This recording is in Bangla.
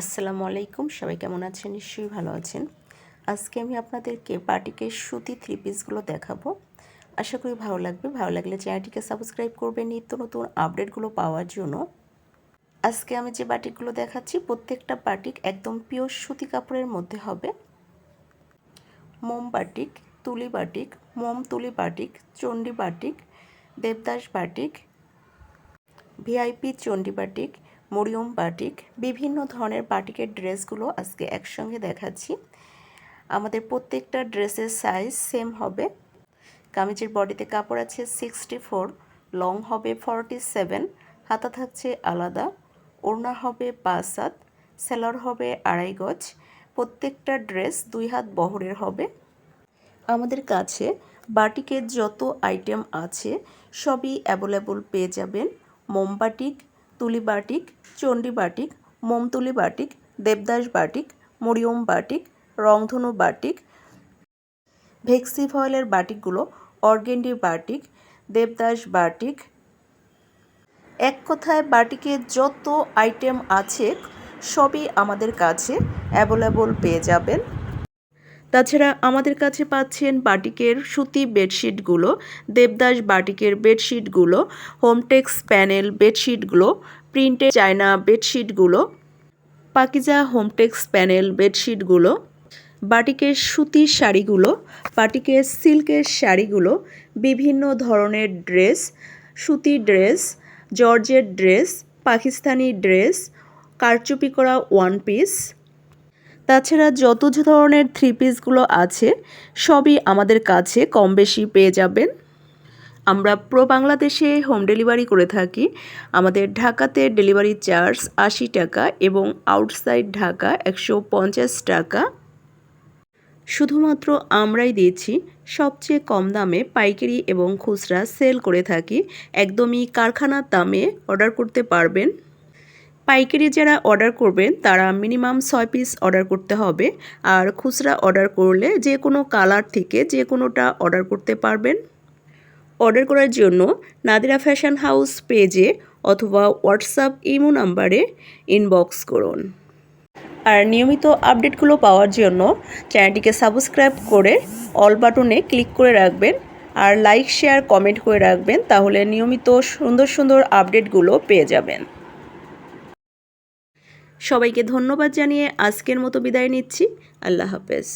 আসসালামু আলাইকুম। সবাই কেমন আছেন? নিশ্চয়ই ভালো আছেন। আজকে আমি আপনাদেরকে বাটিকের সুতি থ্রি পিসগুলো দেখাবো। আশা করি ভালো লাগবে। ভালো লাগলে চ্যানেলটিকে সাবস্ক্রাইব করবেন। নিত্য নতুন আপডেটগুলো পাওয়ার জন্য। আজকে আমি যে বাটিকগুলো দেখাচ্ছি, প্রত্যেকটা বাটিক একদম পিওর সুতি কাপড়ের মধ্যে হবে। মোম বাটিক তুলি বাটিক মোম তুলি batik Chandi batik Devdas batik VIP Chandi batik Mariyam batik, বিভিন্ন ধরনের বাটিকের ড্রেসগুলো আজকে একসঙ্গে দেখাচ্ছি। আমাদের প্রত্যেকটা ড্রেসের সাইজ সেম হবে। কামিজের বডিতে কাপড় আছে সিক্সটি ফোর লং হবে ফর্টি সেভেন হাতা থাকছে আলাদা, ওড়না হবে পাঁচ হাত সেলর হবে আড়াই গজ, প্রত্যেকটা ড্রেস দুই হাত বহরের হবে। আমাদের কাছে বাটিকের যত আইটেম আছে সবই অ্যাভেলেবল পেয়ে যাবেন। মোমবাটিক তুলি batik, Chandi batik, মোমতুলি batik, Devdas batik, Mariyam batik, রংধনু বাটিক ভেক্সি ফয়েলের বাটিকগুলো অর্গেন্ডি বাটিক, দেবদাস বাটিক। এক কথায় বাটিকের যত আইটেম আছে, সবই আমাদের কাছে অ্যাভেলেবল পেয়ে যাবেন। তাছাড়া আমাদের কাছে পাচ্ছেন বাটিকের সুতি বেডশিটগুলো, দেবদাস বাটিকের বেডশিটগুলো, হোমটেক্স প্যানেল বেডশিটগুলো প্রিন্টেড চায়না বেডশিটগুলো, পাকিজা হোমটেক্স প্যানেল বেডশিটগুলো, বাটিকের সুতির শাড়িগুলো, বাটিকের সিল্কের শাড়িগুলো, বিভিন্ন ধরনের ড্রেস সুতির ড্রেস, জর্জের ড্রেস, পাকিস্তানি ড্রেস, কারচুপি করা ওয়ান পিস তাছাড়া যত ধরনের থ্রি পিসগুলো আছে, সবই আমাদের কাছে কম বেশি পেয়ে যাবেন। আমরা প্রো বাংলাদেশে হোম ডেলিভারি করে থাকি। আমাদের ঢাকাতে ডেলিভারি চার্জ আশি টাকা এবং আউটসাইড ঢাকা একশো পঞ্চাশ টাকা। শুধুমাত্র আমরাই দিয়েছি সবচেয়ে কম দামে পাইকারি এবং খুচরা সেল করে থাকি। একদমই কারখানার দামে অর্ডার করতে পারবেন। পাইকারি যারা অর্ডার করবেন, তারা মিনিমাম ছয় পিস অর্ডার করতে হবে। আর খুচরা অর্ডার করলে যে কোনো কালার থেকে যে কোনোটা অর্ডার করতে পারবেন। অর্ডার করার জন্য নাদিরা ফ্যাশন হাউস পেজে অথবা হোয়াটসঅ্যাপ ইমো নাম্বারে ইনবক্স করুন। আর নিয়মিত আপডেটগুলো পাওয়ার জন্য চ্যানেলটিকে সাবস্ক্রাইব করে অল বাটনে ক্লিক করে রাখবেন। আর লাইক, শেয়ার, কমেন্ট করে রাখবেন, তাহলে নিয়মিত সুন্দর সুন্দর আপডেটগুলো পেয়ে যাবেন। সবাইকে ধন্যবাদ জানিয়ে আজকের মতো বিদায় নিচ্ছি। আল্লাহ হাফেজ।